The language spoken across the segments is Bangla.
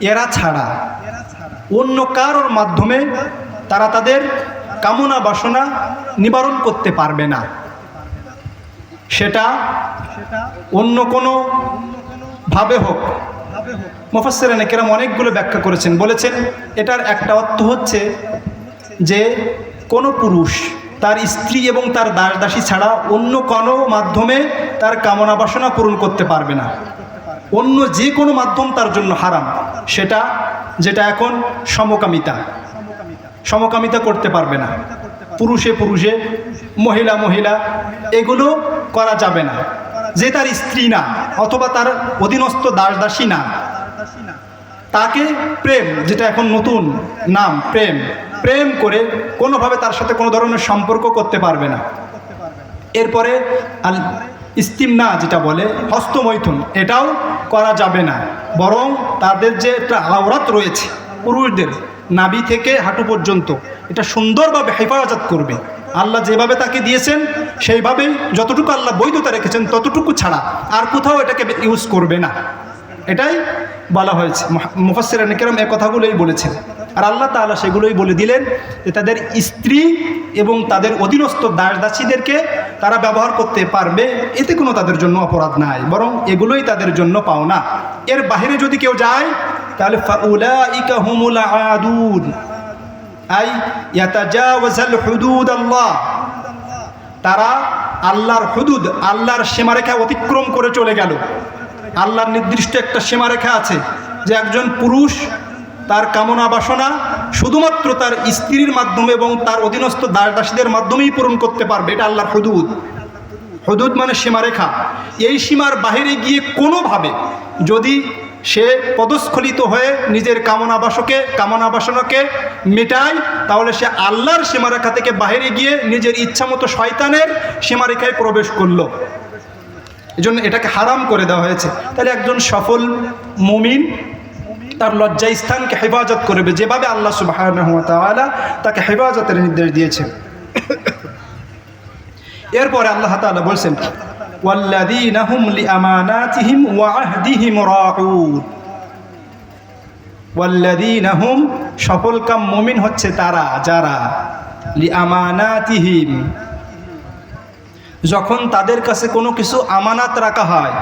এরা ছাড়া। অন্য কারোর মাধ্যমে তারা তাদের কামনা বাসনা নিবারণ করতে পারবে না। সেটা অন্য কোনো ভাবে হোক। মুফাসসির কেরাম অনেকগুলো ব্যাখ্যা করেছেন। বলেছেন, এটার একটা অর্থ হচ্ছে যে কোনো পুরুষ তার স্ত্রী এবং তার দাস দাসী ছাড়া অন্য কোনো মাধ্যমে তার কামনা বাসনা পূরণ করতে পারবে না। অন্য যে কোনো মাধ্যম তার জন্য হারাম। সেটা, যেটা এখন সমকামিতা। সমকামিতা করতে পারবে না। পুরুষে পুরুষে, মহিলা মহিলা, এগুলো করা যাবে না। যে তার স্ত্রী না, অথবা তার অধীনস্থ দাস দাসী না, তাকে প্রেম, যেটা এখন নতুন নাম, প্রেম প্রেম করে কোনোভাবে তার সাথে কোনো ধরনের সম্পর্ক করতে পারবে না। এরপরে আল, ইস্তিমনা যেটা বলে, হস্তমৈথুন, এটাও করা যাবে না। বরং তাদের যে একটা আওরাত রয়েছে, পুরুষদের নাবি থেকে হাঁটু পর্যন্ত, এটা সুন্দরভাবে হেফাজত করবে। আল্লাহ যেভাবে তাকে দিয়েছেন, সেইভাবেই যতটুকু আল্লাহ বৈধতা রেখেছেন, ততটুকু ছাড়া আর কোথাও এটাকে ইউজ করবে না। এটাই বলা হয়েছে। মুফাসির নিকেরম এ কথাগুলোই বলেছেন। আর আল্লাহ তাআলা সেগুলোই বলে দিলেন যে তাদের স্ত্রী এবং তাদের অধীনস্থ দাস দাসীদেরকে তারা ব্যবহার করতে পারবে। এতে কোনো তাদের জন্য অপরাধ নাই, বরং এগুলোই তাদের জন্য পাওনা। এর বাইরে যদি কেউ যায়, তাহলে ফাউলাইকা হুমুল আদুন। আই আল্লাহ। তারা আল্লাহর হুদুদ, আল্লাহর সীমারেখা অতিক্রম করে চলে গেল। আল্লাহর নির্দিষ্ট একটা সীমারেখা আছে যে একজন পুরুষ তার কামনা বাসনা শুধুমাত্র তার স্ত্রীর মাধ্যমে এবং তার অধীনস্থ দাস দাসীদের মাধ্যমেই পূরণ করতে পারবে, এটা আল্লাহর হুদুদ। হুদুদ মানে সীমারেখা। এই সীমার বাহিরে গিয়ে কোনোভাবে যদি সে পদস্খলিত হয়ে নিজের কামনা বাসকে, কামনা বাসনাকে মেটায়, তাহলে সে আল্লাহর সীমারেখা থেকে বাহিরে গিয়ে নিজের ইচ্ছামতো শয়তানের সীমারেখায় প্রবেশ করল। এজন্য এটাকে হারাম করে দেওয়া হয়েছে। তাহলে একজন সফল মুমিন তার লজ্জা স্থানকে হেফাজত করবে যেভাবে আল্লাহ সুবাহ তাকে হেফাজতের নির্দেশ দিয়েছেন এরপরে আল্লাহ তাআলা বলছেন সফলকাম মুমিন হচ্ছে তারা, যারা লিআমানাতিহিম, যখন তাদের কাছে কোনো কিছু আমানাত রাখা হয়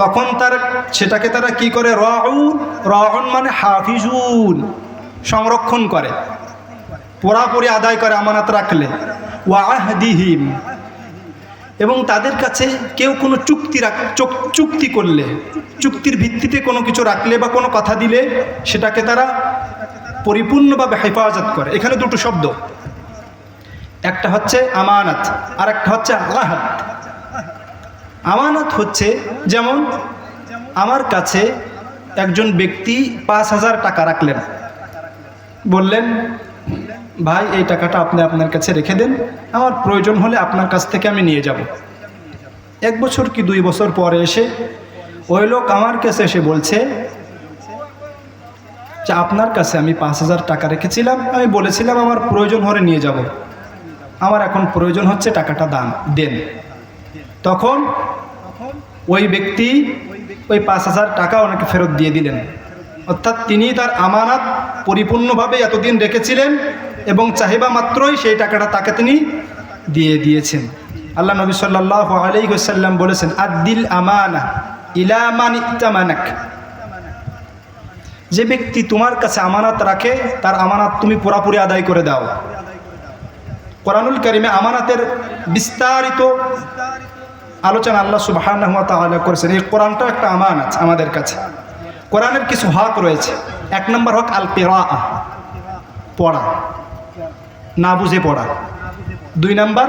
তখন তার, সেটাকে তারা কি করে? রাউন রাউন মানে হাফিজুন, সংরক্ষণ করে। পুরাপুরি আদায় করে, আমানত রাখলে। ওয়াহদিহিম এবং তাদের কাছে কেউ কোনো চুক্তি রাখ, চুক- চুক্তি করলে, চুক্তির ভিত্তিতে কোনো কিছু রাখলে বা কোনো কথা দিলে, সেটাকে তারা পরিপূর্ণভাবে হেফাজত করে। এখানে দুটো শব্দ। একটা হচ্ছে আমানত আর একটা হচ্ছে আহাদ আমানত হচ্ছে যেমন আমার কাছে একজন ব্যক্তি পাঁচ হাজার টাকা রাখলেন। বললেন, ভাই, এই টাকাটা আপনি আপনার কাছে রেখে দেন। আমার প্রয়োজন হলে আপনার কাছ থেকে আমি নিয়ে যাব। এক বছর কি দুই বছর পরে এসে ওই লোক আমার কাছে এসে বলছে, যে আপনার কাছে আমি পাঁচ হাজার টাকা রেখেছিলাম। আমি বলেছিলাম আমার প্রয়োজন হলে নিয়ে যাব। আমার এখন প্রয়োজন হচ্ছে টাকাটা দান, দেন। তখন ওই ব্যক্তি ওই পাঁচ হাজার টাকা ওনাকে ফেরত দিয়ে দিলেন। অর্থাৎ তিনি তার আমানত পরিপূর্ণভাবে এতদিন রেখেছিলেন এবং চাহিবা মাত্রই সেই টাকাটা তাকে তিনি দিয়ে দিয়েছেন। আল্লাহ নবী সাল্লাহ আলাইসাল্লাম বলেছেন আদিল আমানা ইলামান ইতামানাক। যে ব্যক্তি তোমার কাছে আমানত রাখে তার আমানত তুমি পুরাপুরি আদায় করে দাও। কোরআনুল করিমে আমানাতের বিস্তারিত আলোচনা আল্লাহ সুবাহ করেছেন। এই কোরআনটাও একটা আমান আছে আমাদের কাছে। কোরআনের কিছু হক রয়েছে। এক নম্বর হক আল পেরা পড়া। না বুঝে পড়া। দুই নম্বর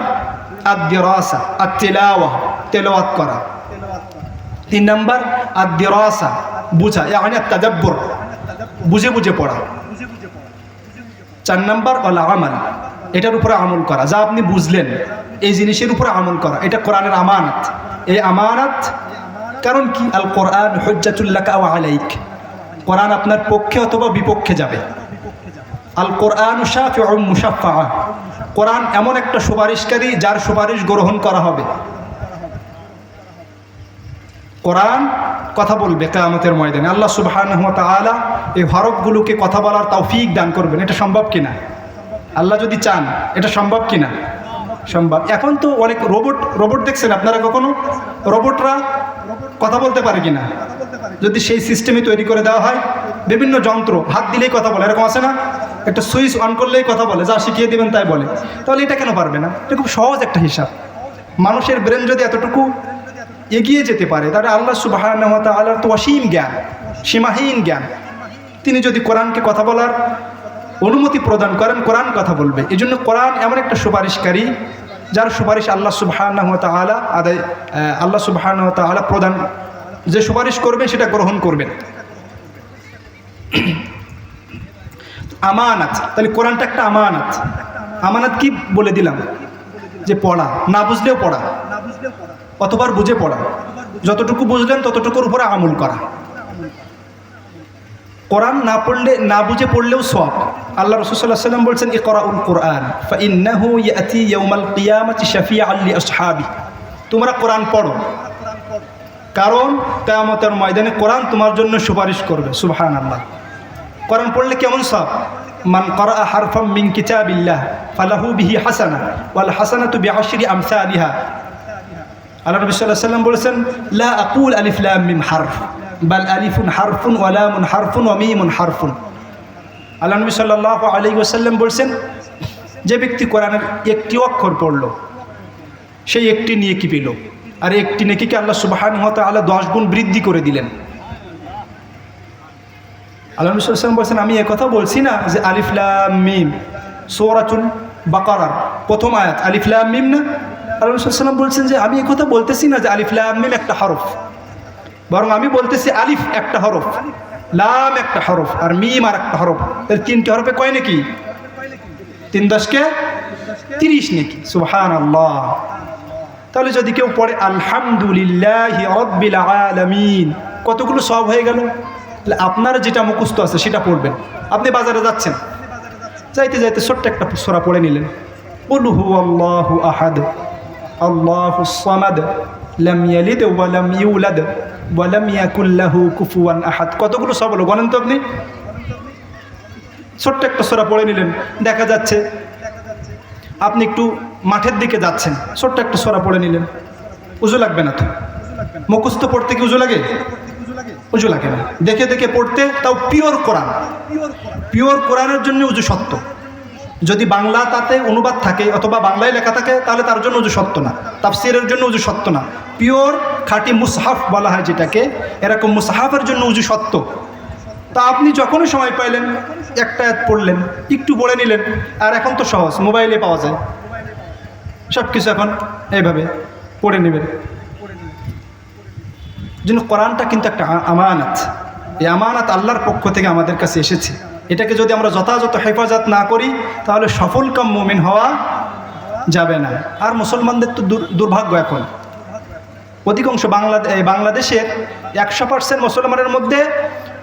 আদ্যরাসা তেলাওয়া তেলাওয়াত করা। তিন নম্বর আদ্যরাসা বুঝা মানে তাজাব্বর বুঝে বুঝে পড়া। চার নম্বর অলা আমাল এটার উপরে আমল করা। যা আপনি বুঝলেন। এই জিনিসের উপরে আমল করা। এটা কোরআনের আমানত। এই আমানত, কারণ কি? আল কোরআন হজ্জাতুল্লাহ আলাইক। কোরআন আপনার পক্ষে অথবা বিপক্ষে যাবে। আল কোরআন মুসাফা কোরআন এমন একটা সুপারিশকারী যার সুপারিশ গ্রহণ করা হবে। কোরআন কথা বলবে কেয়ামতের ময়দানে। আল্লাহ সুবহানাহু ওয়া তাআলা এই হরফগুলোকে কথা বলার তৌফিক দান করবেন। এটা সম্ভব কিনা? আল্লাহ যদি চান, এটা সম্ভব কিনা? সম্ভব। এখন তো অনেক রোবট রোবট দেখছেন আপনারা কখনো? রোবটরা কথা বলতে পারে কিনা? যদি সেই সিস্টেমে তৈরি করে দেওয়া হয়, বিভিন্ন যন্ত্র, হাত দিলেই কথা বলে, এরকম আছে না? একটা সুইচ অন করলেই কথা বলে, যা শিখিয়ে দেবেন তাই বলে। তাহলে এটা কেন পারবে না? এটা খুব সহজ একটা হিসাব। মানুষের ব্রেন যদি এতটুকু এগিয়ে যেতে পারে, তাহলে আল্লাহ সুবাহ আল্লাহর তো অসীম জ্ঞান, সীমাহীন জ্ঞান। তিনি যদি কোরআনকে কথা বলার অনুমতি প্রদান করেন, কোরআন কথা বলবে। এই জন্য কোরআন এমন একটা সুপারিশকারী, যার সুপারিশ আল্লাহ সুবাহ আলা আদায় আল্লাহ সুবাহ আলা প্রদান, যে সুপারিশ করবে সেটা গ্রহণ করবেন। আমানাত, তাহলে কোরআনটা একটা আমানাত। আমানাত কি বলে দিলাম? যে পড়া, না বুঝলেও পড়া, অতবার বুঝে পড়া। যতটুকু বুঝলেন ততটুকুর উপরে আমল করা। কোরআন না পড়লে, না বুঝে পড়লেও সব আল্লাহ রসুল্লাহ সাল্লাম বলছেন ইকরা উল কোরআন ফাইন্নাহু ইয়াতি ইয়াউমাল কিয়ামাতি শাফিআ লি আসহাবি তোমরা কোরআন পড়ো। কারণ কিয়ামতের ময়দানে কোরআন তোমার জন্য সুপারিশ করবে, সুবহানাল্লাহ। কোরআন পড়লে কেমন সব মান করা হারফাম মিন কিতাবিল্লাহ, ফালাহু বিহি হাসানা, ওয়াল হাসানাতু বিআশরি আমসালিহা। আল্লাহ নবী আলাইহি সাল্লাম বলেছেন, লা আকুল আলিফ লাম মিম হারফ। বাল আলিফুন হারফুন ওয়া লামুন হারফুন ওয়া মিমুন হারফুন। আল্লাহ নবী সাল্লাল্লাহু আলাইহি ওয়াসাল্লাম বলছেন, যে ব্যক্তি কোরআনের একটি অক্ষর পড়ল সেই একটি নিয়ে কি পেল। আর একটি নেকিকে আল্লাহ ওয়া তাআলা 10 গুণ বৃদ্ধি করে দিলেন। আল্লাহ নবী ওয়াসাল্লাম বলছেন, আমি একথা বলছি না যে আলিফ লাম মিম, সূরাতুল বাকারার প্রথম আয়াত। আলিফ লাম মিম না? আল্লাহ ওয়াসাল্লাম বলছেন যে, আমি একথা বলতেছি না যে আলিফ লাম মিম একটা হরফ। বরং আমি বলতেছি আলিফ একটা হরফ, লাম একটা হরফ, আর মিম আর একটা হরফ। এর তিনটে হরফে কয় নাকি? তিন দশকে তিরিশ নাকি? সুহান আল্লাহ তাহলে যদি কেউ পড়ে, আলহামদুলিল্লাহ রব্বিল আলামিন কতগুলো সব হয়ে গেল? তাহলে আপনার যেটা মুখস্থ আছে সেটা পড়বেন। আপনি বাজারে যাচ্ছেন, যাইতে যাইতে ছোট্ট একটা সোরা পড়ে নিলেন। উলহু আল্লাহু আহাদ, আল্লাহু লাম ওয়া লাম ইউলাদ ওয়া লাম ইয়াকুল কুফুয়ান আহাদ। কতগুলো সব হলো? বলেন তো আপনি। ছোট্ট একটা সোরা পড়ে নিলেন। দেখা যাচ্ছে আপনি একটু মাঠের দিকে যাচ্ছেন। ছোট্ট একটা সোরা পড়ে নিলেন। উজু লাগবে না তো? মুখস্থ পড়তে কি উজু লাগে? উজু লাগে না। দেখে দেখে পড়তে তাও পিওর কোরআন। পিওর কোরআনের জন্য উজু সত্য। যদি বাংলা তাতে অনুবাদ থাকে অথবা বাংলায় লেখা থাকে, তাহলে তার জন্য উজু সত্য না। তাফসিরের জন্য উজু সত্য না। পিওর খাঁটি মুসাহাফ বলা হয় যেটাকে, এরকম মুসাহাফের জন্য উজু সত্য। তা আপনি যখনই সময় পাইলেন, একটা অ্যাড পড়লেন, একটু পড়ে নিলেন, আর এখন তো সহজ, মোবাইলে পাওয়া যায়। সব কিছু এখন এইভাবে পড়ে নেবেন। জন্য কোরআনটা কিন্তু একটা আমানত। এই আমানত আল্লাহর পক্ষ থেকে আমাদের কাছে এসেছে। এটাকে যদি আমরা যথাযথ হেফাজত না করি, তাহলে সফল কাম মুমিন হওয়া যাবে না। আর মুসলমানদের তো দুর- দুর্ভাগ্য এখন। অধিকাংশ বাংলাদেশ বাংলাদেশের একশো পার্সেন্ট মুসলমানের মধ্যে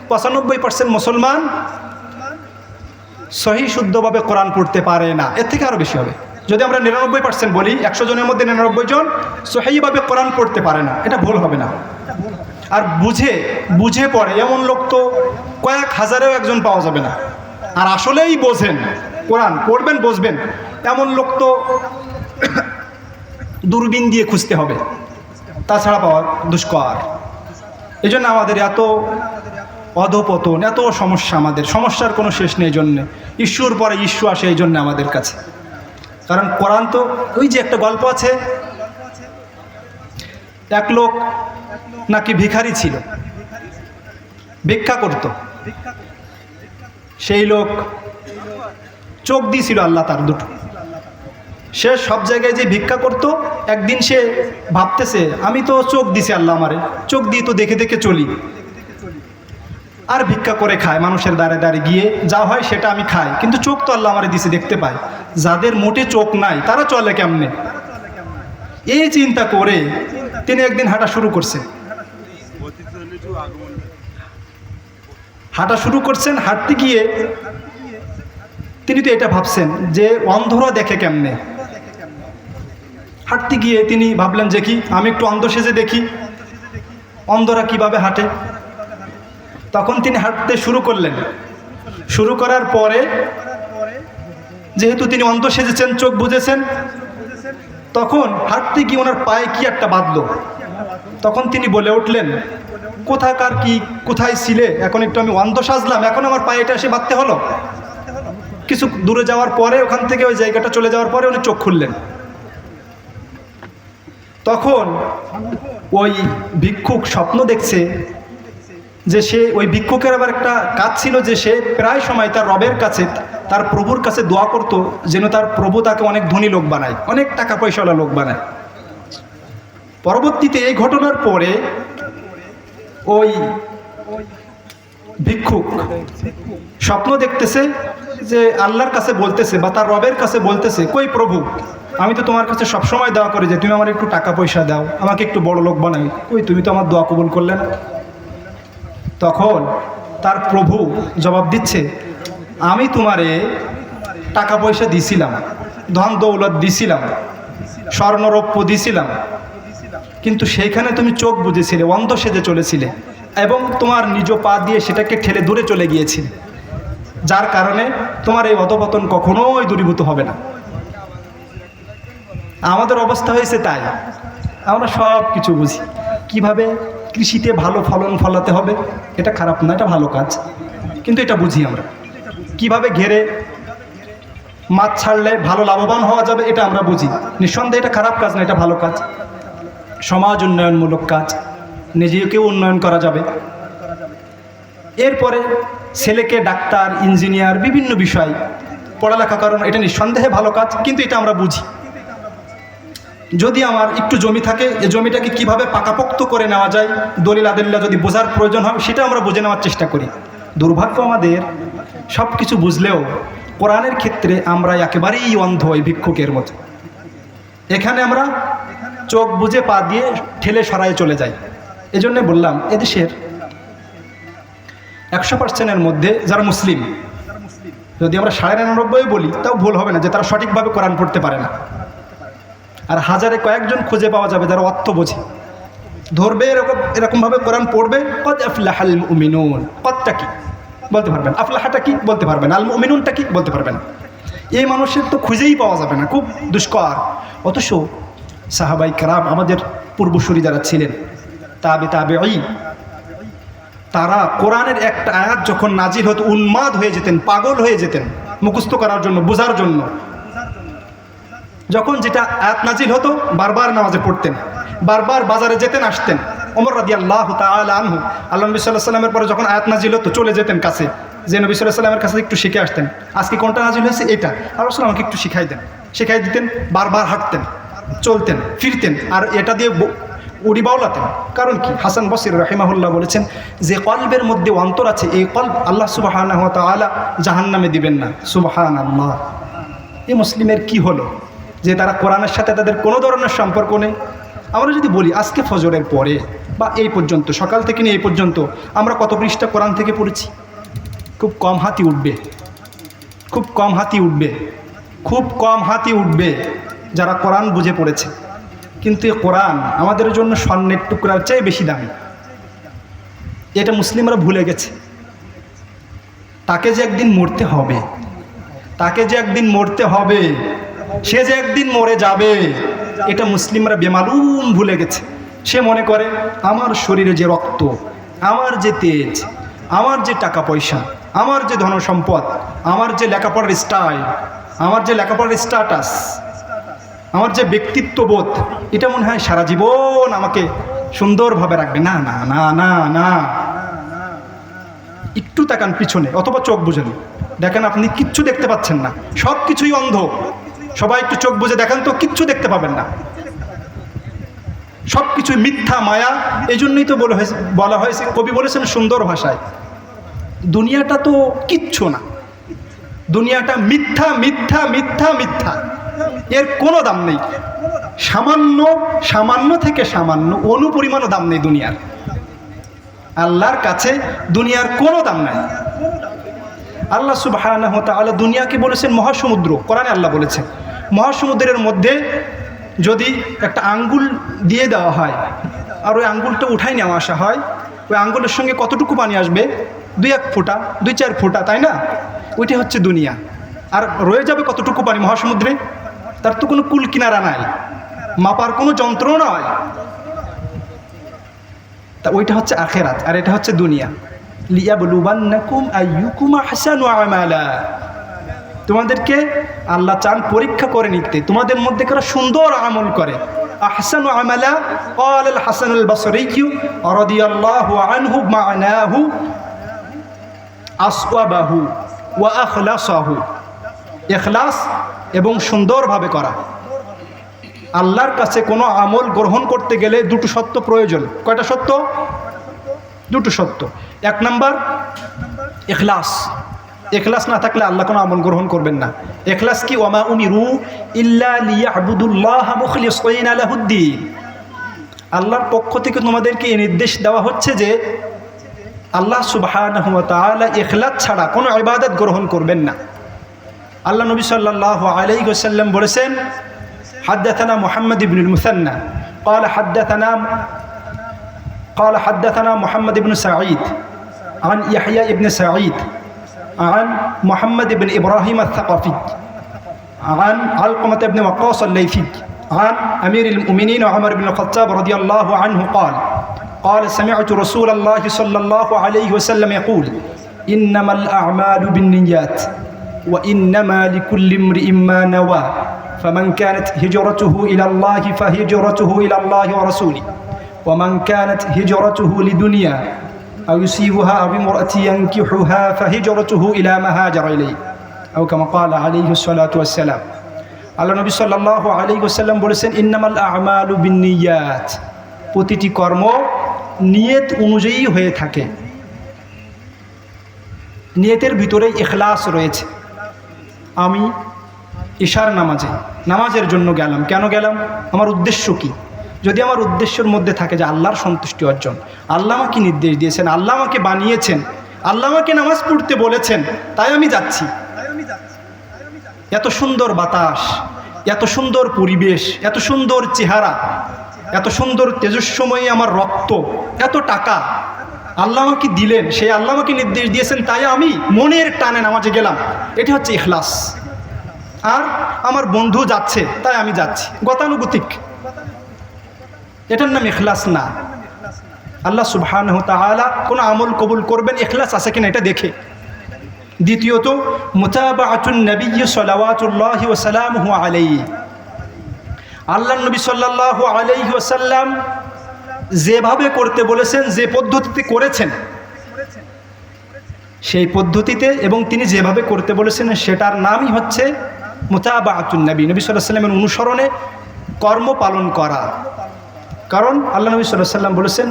পঁচানব্বই পার্সেন্ট মুসলমান সহি শুদ্ধভাবে কোরআন পড়তে পারে না। এর থেকে আরও বেশি হবে। যদি আমরা নিরানব্বই পার্সেন্ট বলি, একশো জনের মধ্যে নিরানব্বই জন সহিভাবে কোরআন পড়তে পারে না। এটা ভুল হবে না। আর বুঝে বুঝে পড়ে। এমন লোক তো কয়েক হাজারেও একজন পাওয়া যাবে না। আর আসলেই বোঝেন, কোরআন, পড়বেন বসবেন এমন লোক তো দূরবীন দিয়ে খুঁজতে হবে। তাছাড়া পাওয়া দুষ্কর। এই জন্য আমাদের এত অধপতন, এত সমস্যা আমাদের। সমস্যার কোনো শেষ নেই জন্যে ইস্যুর পরে ইস্যু আসে এই জন্য আমাদের কাছে। কারণ কোরআন তো, ওই যে একটা গল্প আছে, এক লোক নাকি ভিখারি ছিল? ভিক্ষা করত। সেই লোক চোখ দিয়েছিল আল্লাহ তার দুটো। সে সব জায়গায় যে ভিক্ষা করত, একদিন সে ভাবতেছে, আমি তো চোখ দিছি আল্লাহ আমারে, চোখ দিয়ে তো দেখে দেখে চলি। আর ভিক্ষা করে খায়, মানুষের দ্বারে দ্বারে গিয়ে যা হয় সেটা আমি খাই। কিন্তু চোখ তো আল্লাহ আমারে দিছে, দেখতে পাই যাদের মোটে চোখ নাই, তারা চলে কেমনে? এই চিন্তা করে তিনি একদিন হাঁটা শুরু করছেন। হাঁটা শুরু করছেন, হাঁটতে গিয়ে তিনি তো এটা ভাবছেন যে অন্ধরা দেখে কেমনে? হাঁটতে গিয়ে তিনি ভাবলেন যে কি, আমি একটু অন্ধ সেজে দেখি, অন্ধরা কীভাবে হাঁটে? তখন তিনি হাঁটতে শুরু করলেন। শুরু করার পরে যেহেতু তিনি অন্ধ সেজেছেন, চোখ বুঝেছেন তখন হাঁটতে গিয়ে ওনার পায়ে কি একটা বাঁধলো? তখন তিনি বলে উঠলেন, কোথাকার কি, কোথায় ছিলে? এখন একটু আমি অন্ধ সাজলাম, এখন আমার পায়ে এটা এসে বাঁধতে হলো? কিছু দূরে যাওয়ার পরে, ওখান থেকে ওই জায়গাটা চলে যাওয়ার পরে উনি চোখ খুললেন। তখন ওই ভিক্ষুক স্বপ্ন দেখছে যে সে, ওই ভিক্ষুকের আবার একটা কাজ ছিল যে সে প্রায় সময় তার রবের কাছে তার প্রভুর কাছে দোয়া করত যেন তার প্রভু তাকে অনেক ধনী লোক বানায়, অনেক টাকা পয়সাওয়ালা লোক বানায়। পরবর্তীতে এই ঘটনার পরে ওই ভিক্ষুক স্বপ্ন দেখতেছে যে আল্লাহর কাছে বলতেছে বা তার রবের কাছে বলতেছে, কই প্রভু, আমি তো তোমার কাছে সবসময় দেওয়া করি যে তুমি আমার একটু টাকা পয়সা দাও, আমাকে একটু বড় লোক বানাই। ওই তুমি তো আমার দোয়া কবুল করলে তখন তার প্রভু জবাব দিচ্ছে আমি তোমারে টাকা পয়সা দিছিলাম, ধন দৌলত দিছিলাম স্বর্ণরৌপ্য দিছিলাম। কিন্তু সেইখানে তুমি চোখ বুঝেছিলে অন্ধ সেজে চলেছিলে এবং তোমার নিজ পা দিয়ে সেটাকে ঠেলে দূরে চলে গিয়েছিলে। যার কারণে তোমার এই অধপতন কখনোই দূরীভূত হবে না। আমাদের অবস্থা হয়েছে তাই। আমরা সব কিছু বুঝি। কীভাবে কৃষিতে ভালো ফলন ফলাতে হবে, এটা খারাপ না, এটা ভালো কাজ। কিন্তু এটা বুঝি আমরা। কীভাবে ঘেরে মাছ ছাড়লে ভালো লাভবান হওয়া যাবে এটা আমরা বুঝি। নিঃসন্দেহে এটা খারাপ কাজ না, এটা ভালো কাজ। সমাজ উন্নয়নমূলক কাজ। নিজেকেও উন্নয়ন করা যাবে। এরপরে ছেলেকে ডাক্তার, ইঞ্জিনিয়ার, বিভিন্ন বিষয়, পড়ালেখা করানো, এটা নিঃসন্দেহে ভালো কাজ, কিন্তু এটা আমরা বুঝি। যদি আমার একটু জমি থাকে এই জমিটাকে কীভাবে পাকাপোক্ত করে নেওয়া যায়, দলিল আদিল্লা যদি বোঝার প্রয়োজন হয়, সেটা আমরা বুঝে নেওয়ার চেষ্টা করি। দুর্ভাগ্য আমাদের সব কিছু বুঝলেও কোরআনের ক্ষেত্রে আমরা একেবারেই অন্ধ ওই ভিক্ষুকের মতো। এখানে আমরা চোখ বুঝে পা দিয়ে ঠেলে সরায় চলে যাই। এজন্যে বললাম, এদেশের একশো পার্সেন্টের মধ্যে যারা মুসলিম, যদি আমরা সাড়ে নিরানব্বই বলি, তাও ভুল হবে না যে তারা সঠিকভাবে কোরআন পড়তে পারে না। আর হাজারে কয়েকজন খুঁজে পাওয়া যাবে যারা অর্থ বোঝে। ধরবে এরকম এরকমভাবে কোরআন পড়বে, কদ আফলাহাল মুমিনুন কদটা কি? বলতে পারবেন। আফলাহাটা কি বলতে পারবেন। আল মুমিনুনটা কি বলতে পারবেন। এই মানুষের তো খুঁজেই পাওয়া যাবে না, খুব দুষ্কর। অথচ সাহাবাই কারাম আমাদের পূর্বসূরি যারা ছিলেন, তাবে তাবে ওই তারা কোরআনের একটা আয়াত যখন নাজির হতো, উন্মাদ হয়ে যেতেন, পাগল হয়ে যেতেন, মুখস্থ করার জন্য, বোঝার জন্য। যখন যেটা আয়াত নাজিল হতো, বারবার নামাজে পড়তেন, বারবার বাজারে যেতেন, আসতেন। ওমর রাদি আল্লাহ আনহু, আল্লাহ নবী সাল্লাহ সাল্লামের পরে যখন আয়াত নাজিল হতো, চলে যেতেন কাছে। যে নবী সাল্লাহ সাল্লামের কাছে একটু শিখে আসতেন। আজকে কোনটা নাজিল হয়েছে? এটা। আর রসুল আমাকে একটু শিখাই দেন। শিখাই দিতেন, বারবার হাঁটতেন, চলতেন, ফিরতেন, আর এটা দিয়ে উড়ি বাউলাতেন। কারণ কি? হাসান বসির রাহিমাহুল্লাহ বলেছেন যে, কল্বের মধ্যে অন্তর আছে, এই কল্ব আল্লাহ সুবাহ তালা জাহান্নামে দিবেন না। সুবাহান আল্লাহ এই মুসলিমের কি হলো? যে তারা কোরআনের সাথে তাদের কোনো ধরনের সম্পর্ক নেই। আমরা যদি বলি আজকে ফজরের পরে বা এই পর্যন্ত, সকাল থেকে নিয়ে এই পর্যন্ত, আমরা কত পৃষ্ঠা কোরআন থেকে পড়েছি? খুব কম হাতি উঠবে। খুব কম হাতি উঠবে। খুব কম হাতি উঠবে যারা কোরআন বুঝে পড়েছে। কিন্তু এই কোরআন আমাদের জন্য স্বর্ণের টুকরার চেয়ে বেশি দামি। এটা মুসলিমরা ভুলে গেছে। তাকে যে একদিন মরতে হবে, তাকে যে একদিন মরতে হবে, সে যে একদিন মরে যাবে এটা মুসলিমরা বেমালুম ভুলে গেছে। সে মনে করে, আমার শরীরে যে রক্ত, আমার যে তেজ, আমার যে টাকা পয়সা, আমার যে ধন সম্পদ, আমার যে লেখাপড়ার স্টাইল, আমার যে লেখাপড়ার স্ট্যাটাস, আমার যে ব্যক্তিত্ববোধ, এটা মনে হয় সারা জীবন আমাকে সুন্দরভাবে রাখবে। না না না না না। একটু তাকান পিছনে, অথবা চোখ বুঝেন। দেখেন, আপনি কিচ্ছু দেখতে পাচ্ছেন না। সব কিছুই অন্ধ। সবাই একটু চোখ বুঝে দেখেন তো, কিচ্ছু দেখতে পাবেন না। সব কিছুই মিথ্যা, মায়া এই জন্যই তো বলা হয়েছে বলা হয়েছে, কবি বলেছেন সুন্দর ভাষায়। দুনিয়াটা তো কিচ্ছু না। দুনিয়াটা মিথ্যা মিথ্যা মিথ্যা মিথ্যা। এর কোনো দাম নেই। সামান্য সামান্য থেকে সামান্য অনুপরিমাণও দাম নেই দুনিয়ার। আল্লাহর কাছে দুনিয়ার কোনো দাম নাই। আল্লাহ সুবাহ দুনিয়াকে বলেছেন মহাসমুদ্র। কোরআনে আল্লাহ বলেছেন মহাসমুদ্রের মধ্যে যদি একটা আঙ্গুল দিয়ে দেওয়া হয়, আর ওই আঙ্গুলটা উঠাই নেওয়া আসা হয়, ওই আঙ্গুলের সঙ্গে কতটুকু পানি আসবে? দুই এক ফোঁটা, দুই চার ফোঁটা, তাই না? ওইটা হচ্ছে দুনিয়া। আর রয়ে যাবে কতটুকু পানি মহাসমুদ্রে? তার তো কোনো কুল কিনারা নাই। মাপার কোনো যন্ত্র নয়। তা ওইটা হচ্ছে আখেরাত, আর এটা হচ্ছে দুনিয়া। আহসানু আমালা। তোমাদেরকে আল্লাহ চান পরীক্ষা করে নিতে তোমাদের মধ্যে কারা সুন্দর আমল করে আহসানু আমালা قال الحسن البصري رضي الله عنه معناه আসওয়াবাহু ওয়া আখলাসাহু ইখলাস এবং সুন্দরভাবে করা আল্লাহর কাছে কোনো আমল গ্রহণ করতে গেলে দুটো সত্য প্রয়োজন কয়টা সত্য দুটো সত্য এক নাম্বার এখলাস এখলাস না থাকলে আল্লাহ কোনো আমল গ্রহণ করবেন না এখলাস কি ওয়ামা উমিরু ইল্লা লিয়াবুদুল্লাহ মুখলিসিন আলাহুদ্দিন আল্লাহর পক্ষ থেকে তোমাদেরকে এই নির্দেশ দেওয়া হচ্ছে যে আল্লাহ সুবহানাহু ওয়া তাআলা ইখলাস ছাড়া কোনো ইবাদত গ্রহণ করবেন না আল্লাহ নবী সাল্লাল্লাহু আলাইহি ওয়াসাল্লাম বলেছেন حدثنا محمد بن المثنى قال حدثنا قال حدثنا محمد بن سعيد عن يحيى بن سعيد عن محمد بن إبراهيم الثقفي عن علقمة بن وقاص الليثي عن أمير المؤمنين عمر بن الخطاب رضي الله عنه قال قال سمعت رسول الله صلى الله عليه وسلم يقول إنما الأعمال بالنيات وإنما لكل امرئ ما نوى فمن كانت هجرته إلى الله فهجرته إلى الله ورسوله ومن كانت هجرته لدنيا أو يصيبها أو امرأة ينكحها فهجرته إلى ما هاجر إليه أو كما قال عليه الصلاة والسلام আল্লাহ নবী সাল্লাহ আলী ওসাল্লাম বলেছেন ইন্নামাল আমালু বিনিয়াত প্রতিটি কর্ম নিয়ত অনুযায়ী হয়ে থাকে নিয়তের ভিতরে ইখলাস রয়েছে আমি ইশার নামাজে নামাজের জন্য গেলাম কেন গেলাম আমার উদ্দেশ্য কি যদি আমার উদ্দেশ্যের মধ্যে থাকে যে আল্লাহর সন্তুষ্টি অর্জন, আল্লাহ আমাকে নির্দেশ দিয়েছেন, আল্লাহ আমাকে বানিয়েছেন, আল্লাহ আমাকে নামাজ পড়তে বলেছেন, তাই আমি যাচ্ছি। এত সুন্দর বাতাস, এত সুন্দর পরিবেশ, এত সুন্দর চেহারা, এত সুন্দর তেজস্বময়ী আমার রক্ত, এত টাকা। আল্লাহ আমাকে দিলেন সেই আল্লাহ আমাকে নির্দেশ দিয়েছেন, তাই আমি মনের টানে নামাজে গেলাম। এটি হচ্ছে ইখলাস। আর আমার বন্ধু যাচ্ছে, তাই আমি যাচ্ছি। গতানুগতিক। এটার নাম ইখলাস না। আল্লাহ সুবহান তাআলা কোনো আমল কবুল করবেন, ইখলাস আছে কিনা এটা দেখে। দ্বিতীয়ত, মুতাবাআতুন নবী সাল্লাল্লাহু ওয়াসালামহু আলাইহি। আল্লাহ নবী সাল্লাল্লাহু আলাইহি ওয়াসাল্লাম যেভাবে করতে বলেছেন, যে পদ্ধতিতে করেছেন, সেই পদ্ধতিতে এবং তিনি যেভাবে করতে বলেছেন, সেটার নামই হচ্ছে মুতাবাআতুন নবী। আলাইহি ওয়াসাল্লামের অনুসরণে কর্ম পালন করা। কারণ আল্লাহ নবী সাল্লাল্লাহু আলাইহি ওয়াসাল্লাম বলেছেন,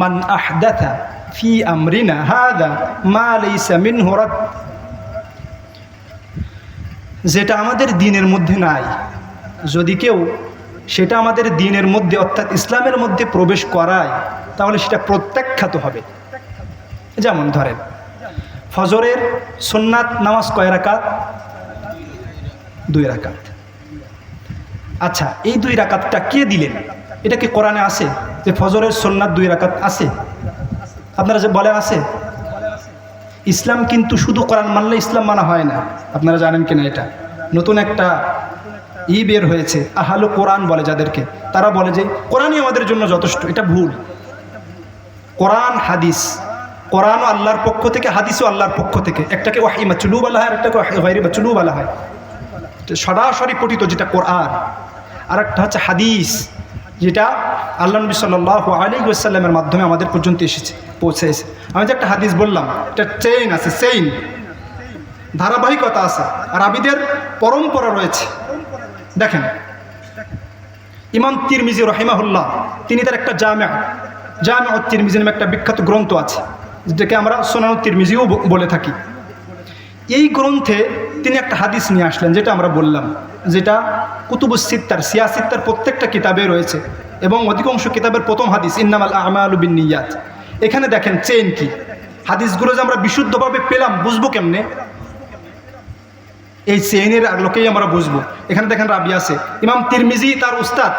মান আহদাথা ফি আমরিনা হাদা মা লাইসা মিনহু রাদ। যেটা আমাদের দিনের মধ্যে নাই, যদি কেউ সেটা আমাদের দিনের মধ্যে, অর্থাৎ ইসলামের মধ্যে প্রবেশ করায়, তাহলে সেটা প্রত্যাখ্যাত হবে। যেমন ধরেন, ফজরের সোননাথ নামাজ কয় রাকাত? দুই রাকাত। আচ্ছা এই দুই রাকাতটা কে দিলেন? এটা কি কোরআনে আছে যে ফজরের সোননাথ দুই রাকাত আছে? আপনারা যে বলেন আছে? ইসলাম কিন্তু শুধু কোরআন মানলে ইসলাম মানা হয় না। আপনারা জানেন কিনা এটা? নতুন একটা ই বের হয়েছে, আহালো কোরআন বলে যাদেরকে। তারা বলে যে কোরআনই আমাদের জন্য যথেষ্ট, এটা ভুল। কোরআন হাদিস, কোরআনও আল্লাহর পক্ষ থেকে, হাদিসও আল্লাহর পক্ষ থেকে। একটাকে ওয়াহি মাচুলু বলা হয়, আর একটাকে ওয়াহি মাচুলু বলা হয়। সরাসরি পঠিত যেটা কোরআন। আর একটা হচ্ছে হাদিস। যেটা আল্লাহ নবী সাল্লাহ আলী ওসাল্লামের মাধ্যমে আমাদের পর্যন্ত এসেছে পৌঁছে এসে আমি যে একটা হাদিস বললাম, এটা চেইন আছে চেইন ধারাবাহিকতা আছে, আর আবিদের পরম্পরা রয়েছে। দেখেন, ইমাম তিরমিজি রহিমাহুল্লাহ, তিনি তার একটা জামা জামা তিরমিজি নামে একটা বিখ্যাত গ্রন্থ আছে, যেটাকে আমরা সোনানু তিরমিজিও বলে থাকি। এই গ্রন্থে তিনি একটা হাদিস নিয়ে আসলেন, যেটা আমরা বললাম, যেটা কুতুবুস সিত্তার, সিয়া সিয়াসিত্তার প্রত্যেকটা কিতাবে রয়েছে এবং অধিকাংশ কিতাবের প্রথম হাদিস, ইন্নামাল আমাল বিন নিয়াত এখানে দেখেন চেইন কি? হাদিসগুলো যে আমরা বিশুদ্ধভাবে পেলাম, বুঝব কেমনে? এই চেইনের আগলোকেই আমরা বুঝব। এখানে দেখেন রাবি আছে, ইমাম তিরমিজি তার উস্তাদ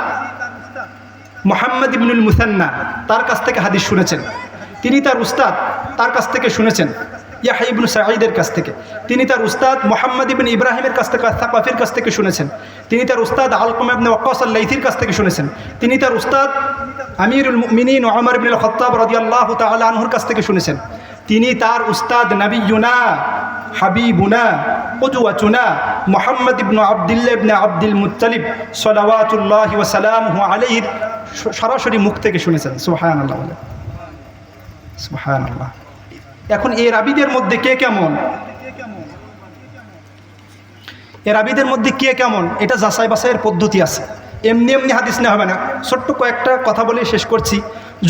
মোহাম্মদ ইবনুল মুসান্না তার কাছ থেকে হাদিস শুনেছেন। তিনি তার উস্তাদ তার কাছ থেকে শুনেছেন। ইয়াহা ইবনু সাঈদের কাছ থেকে। তিনি তার উস্তাদ মোহাম্মদ ইবিন ইব্রাহিমের কাছ থেকে সাকাফির কাছ থেকে শুনেছেন। তিনি তার উস্তাদ আলকম ইবনে ওয়াক্কাস আল্লাইথির কাছ থেকে শুনেছেন। তিনি তার উস্তাদ আমিরুল মিনিন ওমর ইবনুল খত্তাব রাদিয়াল্লাহু তাআলা আনহুর কাছ থেকে শুনেছেন। তিনি তার উস্তাদ নবিয়ুনা, হাবিবুনা, উদওয়াতুনা, মোহাম্মদ ইবনু আবদুল্লাহ ইবনে আব্দুল মুত্তালিব সালাওয়াতুল্লাহি ওয়া সালামুহু সরাসরি মুখ থেকে শুনেছেন। সুবহানাল্লাহ সুবহানাল্লাহ। এখন এই রাবিদের মধ্যে কে কেমন? এ রাবিদের মধ্যে কে কেমন? এটা যাচাই বাসাইয়ের পদ্ধতি আছে। এমনি এমনি হাদিস নেওয়া হবে না। ছোট্ট কয়েকটা কথা বলে শেষ করছি।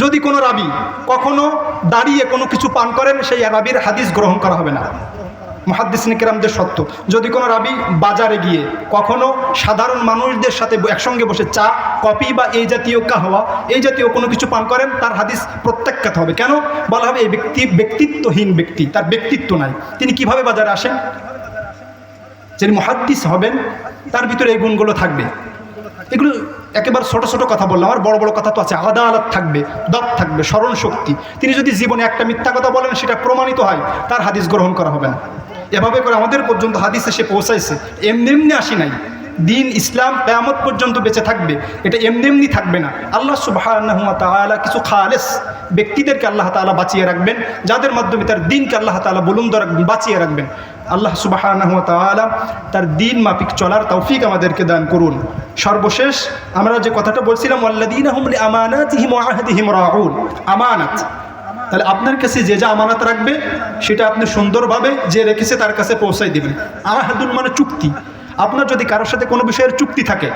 যদি কোনো রাবি কখনো দাঁড়িয়ে কোনো কিছু পান করেন, সেই রাবির হাদিস গ্রহণ করা হবে না। মহাদ্দিস নিকেরামদের সত্য। যদি কোনো রাবি বাজারে গিয়ে কখনো সাধারণ মানুষদের সাথে একসঙ্গে বসে চা, কফি বা এই জাতীয় কাহওয়া, এই জাতীয় কোনো কিছু পান করেন, তার হাদিস প্রত্যাখ্যাত হবে। কেন? বলা হবে এই ব্যক্তি ব্যক্তিত্বহীন ব্যক্তি, তার ব্যক্তিত্ব নাই। তিনি কীভাবে বাজারে আসেন? যিনি মহাদ্দিস হবেন, তার ভিতরে এই গুণগুলো থাকবে। এগুলো একেবারে ছোট ছোট কথা বললাম। আর বড় বড় কথা তো আছে। আদালত থাকবে দত থাকবে স্মরণ শক্তি তিনি যদি জীবনে একটা মিথ্যা কথা বলেন, সেটা প্রমাণিত হয়। তার হাদিস গ্রহণ করা হবে না। এভাবে করে আমাদের পর্যন্ত হাদিস এসে পৌঁছাইছে। এমনি এমনি আসি নাই। দিন ইসলাম কেয়ামত পর্যন্ত বেঁচে থাকবে। এটা এমনি এমনি থাকবে না। আল্লাহ সুবাহ কিছু খালেস ব্যক্তিদেরকে আল্লাহ তালা বাঁচিয়ে রাখবেন, যাদের মাধ্যমে তার দিনকে আল্লাহ তালা বলুন্দ রাখবেন বাঁচিয়ে রাখবেন। আল্লাহ সুবাহ তার দিন মাফিক চলার তৌফিক আমাদেরকে দান করুন। সর্বশেষ আমরা যে কথাটা বলছিলাম আল্লাদিন রাহুল আমানাত। তাহলে আপনার কাছে যে যা আমানত রাখবে, সেটা আপনি সুন্দরভাবে যে রেখেছে তার কাছে পৌঁছাই দেবেন। আহাদুল মানে চুক্তি। আপনার যদি কারোর সাথে কোনো বিষয়ের চুক্তি থাকে,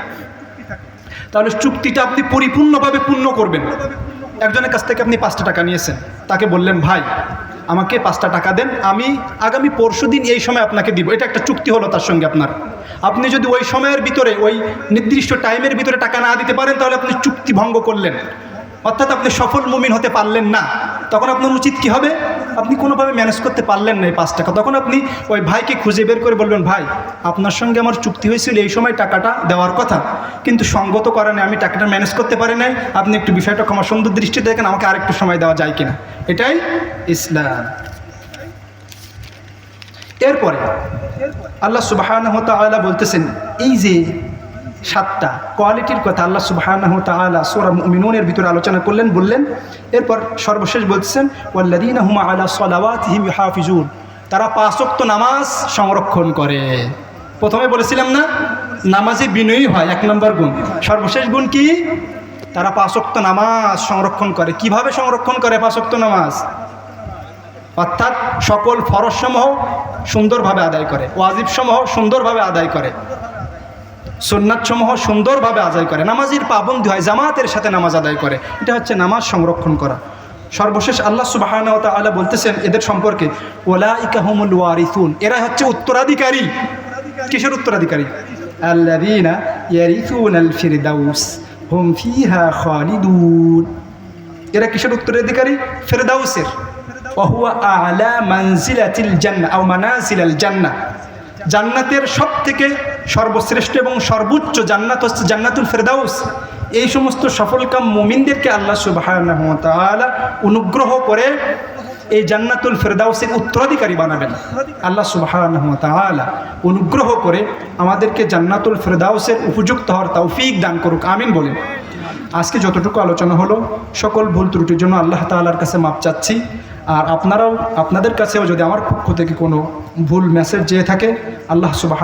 তাহলে চুক্তিটা আপনি পরিপূর্ণভাবে পূর্ণ করবেন। একজনের কাছ থেকে আপনি পাঁচটা টাকা নিয়েছেন। তাকে বললেন, ভাই, আমাকে পাঁচটা টাকা দেন, আমি আগামী পরশু দিন এই সময় আপনাকে দিব। এটা একটা চুক্তি হলো তার সঙ্গে আপনার। আপনি যদি ওই সময়ের ভিতরে, ওই নির্দিষ্ট টাইমের ভিতরে টাকা না দিতে পারেন, তাহলে আপনি চুক্তি ভঙ্গ করলেন। অর্থাৎ আপনি সফল মুমিন হতে পারলেন না, তখন আপনার উচিত কি হবে? আপনি কোনোভাবে ম্যানেজ করতে পারলেন না এই পাঁচ টাকা। তখন আপনি ওই ভাইকে খুঁজে বের করে বলবেন, ভাই, আপনার সঙ্গে আমার চুক্তি হয়েছিল, এই সময় টাকাটা দেওয়ার কথা। কিন্তু সঙ্গত কারণে আমি টাকাটা ম্যানেজ করতে পারি নাই। আপনি একটু বিষয়টা ক্ষমা সুন্দর দৃষ্টিতে দেখেন, আমাকে আরেকটু সময় দেওয়া যায় কিনা। এটাই ইসলাম। এরপরে আল্লাহ সুবাহ বলতেছেন, এই যে সাতটা। কোয়ালিটির কথা আল্লাহ সুবাহ সোরা মিনুনের ভিতরে আলোচনা করলেন, বললেন, এরপর সর্বশেষ বলছেন ওয়াল্লাদিন হুমা আলা সলাওয়াতহিম হাফিজুন তারা পাঁচক্ত নামাজ সংরক্ষণ করে। প্রথমে বলেছিলাম না, নামাজে বিনয়ী হয়, এক নম্বর গুণ। সর্বশেষ গুণ কি? তারা পাঁচক্ত নামাজ সংরক্ষণ করে। কীভাবে সংরক্ষণ করে পাঁচক্ত নামাজ? অর্থাৎ সকল ফরজসমূহ সুন্দরভাবে আদায় করে, ওয়াজিবসমূহ সুন্দরভাবে আদায় করে। সোননাথসমূহ সুন্দরভাবে আদায় করে। নামাজির পাবন্দি হয়, জামাতের সাথে নামাজ আদায় করে। এটা হচ্ছে নামাজ সংরক্ষণ করা। সর্বশেষ আল্লাহ সুবাহ তালা বলতেছেন এদের সম্পর্কে ওলা ইকাহমুল ওয়ারিসুন। এরা হচ্ছে উত্তরাধিকারী। কিসের উত্তরাধিকারী? আল্লাদিনা ইয়ারিসুন আল ফিরদাউস। হুম ফিহা খালিদুন। এরা কিসের উত্তরাধিকারী? ফেরদাউসের। ওহুয়া আলা মানজিলাতিল জান্না মানাজিলাল জান্না জান্নাতের সব থেকে সর্বশ্রেষ্ঠ এবং সর্বোচ্চ জান্নাত হচ্ছে জান্নাতুল ফেরদাউস। এই সমস্ত সফলকাম মুমিনদেরকে আল্লাহ সুবাহ অনুগ্রহ করে এই জান্নাতুল ফেরদাউসের উত্তরাধিকারী বানাবেন। আল্লাহ সুবাহ অনুগ্রহ করে আমাদেরকে জান্নাতুল ফেরদাউসের উপযুক্ত হওয়ার তৌফিক দান করুক। আমিন বলেন। আজকে যতটুকু আলোচনা হলো, সকল ভুল ত্রুটির জন্য আল্লাহ তালার কাছে মাপ চাচ্ছি। আর আপনারাও, আপনাদের কাছেও যদি আমার পক্ষ থেকে কোনো ভুল মেসেজ যেয়ে থাকে, আল্লাহ সুবাহ